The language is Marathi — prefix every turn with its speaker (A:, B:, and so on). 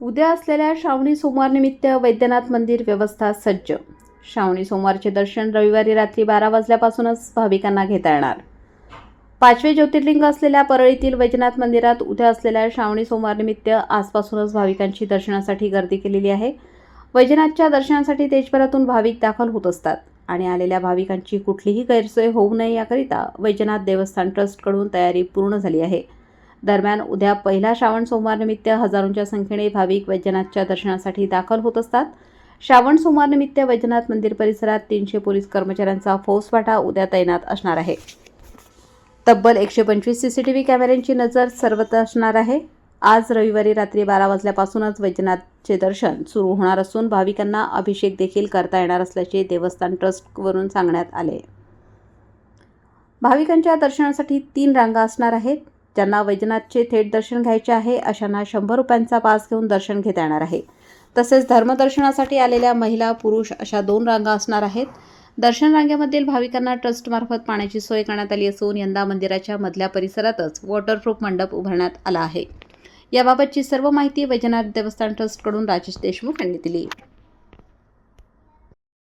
A: उद्या असलेल्या श्रावणी सोमवारनिमित्त वैद्यनाथ मंदिर व्यवस्था सज्ज. श्रावणी सोमवारचे दर्शन रविवारी रात्री बारा वाजल्यापासूनच भाविकांना घेता येणार. पाचवे ज्योतिर्लिंग असलेल्या परळीतील वैद्यनाथ मंदिरात उद्या असलेल्या श्रावणी सोमवारनिमित्त आजपासूनच भाविकांची दर्शनासाठी गर्दी केलेली आहे. वैजनाथच्या दर्शनासाठी देशभरातून भाविक दाखल होत असतात आणि आलेल्या भाविकांची कुठलीही गैरसोय होऊ नये याकरिता वैजनाथ देवस्थान ट्रस्टकडून तयारी पूर्ण झाली आहे. दरम्यान उद्या पहिला श्रावण सोमवारनिमित्त हजारोंच्या संख्येने भाविक वैद्यनाथच्या दर्शनासाठी दाखल होत असतात. श्रावण सोमवारनिमित्त वैद्यनाथ मंदिर परिसरात तीनशे पोलीस कर्मचाऱ्यांचा फौजफाटा उद्या तैनात असणार आहे. तब्बल एकशे पंचवीस सी सी टी व्ही कॅमेऱ्यांची नजर सर्वत्र असणार आहे. आज रविवारी रात्री बारा वाजल्यापासूनच वैद्यनाथचे दर्शन सुरू होणार असून भाविकांना अभिषेक देखील करता येणार असल्याचे देवस्थान ट्रस्टवरून सांगण्यात आले. भाविकांच्या दर्शनासाठी तीन रांगा असणार आहेत. ज्यांना वैद्यनाथचे थेट दर्शन घ्यायचे आहे अशांना शंभर रुपयांचा पास घेऊन दर्शन घेता येणार आहे. तसेच धर्मदर्शनासाठी आलेल्या महिला पुरुष अशा दोन रांगा असणार आहेत. दर्शन रांगेमधील भाविकांना ट्रस्टमार्फत पाण्याची सोय करण्यात आली असून यंदा मंदिराच्या मधल्या परिसरातच वॉटरप्रूफ मंडप उभारण्यात आला आहे. याबाबतची सर्व माहिती वैजनाथ देवस्थान ट्रस्टकडून राजेश देशमुख यांनी दिली.